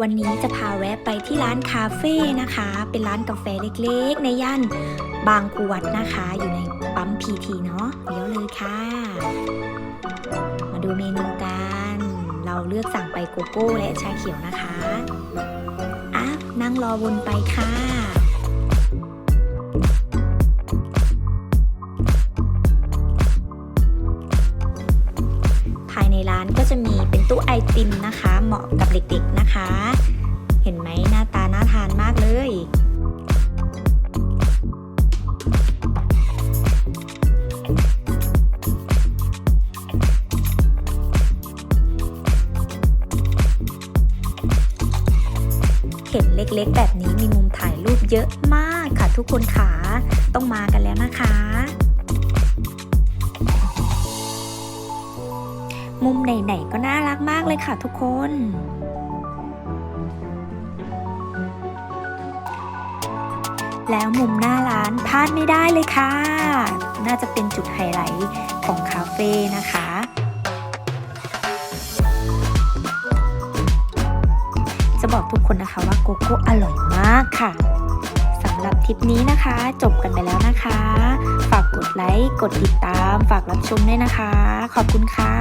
วันนี้จะพาแวะไปที่ร้านคาเฟ่นะคะ เป็นร้านกาแฟเล็กๆ ในย่านบางกวดนะคะ อยู่ในปั๊มพีทีเนาะเดี๋ยวเลยค่ะ มาดูเมนูกัน เราเลือกสั่งไปโกโก้และชาเขียวนะคะอะนั่งรอวนไปค่ะานก็จะมีเป็นตู้ไอติมนะคะ เหมาะกับเด็กๆนะคะ เห็นไหมหน้าตาน่าทานมากเลยเห็นเล็กๆ แบบนี้มีมุมถ่ายรูปเยอะมากค่ะทุกคนค่ะต้องมากันแล้วนะคะ มุมไหนๆก็น่ารักมากเลยค่ะทุกคนแล้วมุมหน้าร้านพลาดไม่ได้เลยค่ะ น่าจะเป็นจุดไฮไลท์ของคาเฟ่นะคะ จะบอกทุกคนนะคะว่าโกโก้อร่อยมากค่ะสำหรับทริปนี้นะคะ จบกันไปแล้วนะคะ ฝากกดไลค์ กดติดตาม ฝากรับชมด้วยนะคะ ขอบคุณค่ะ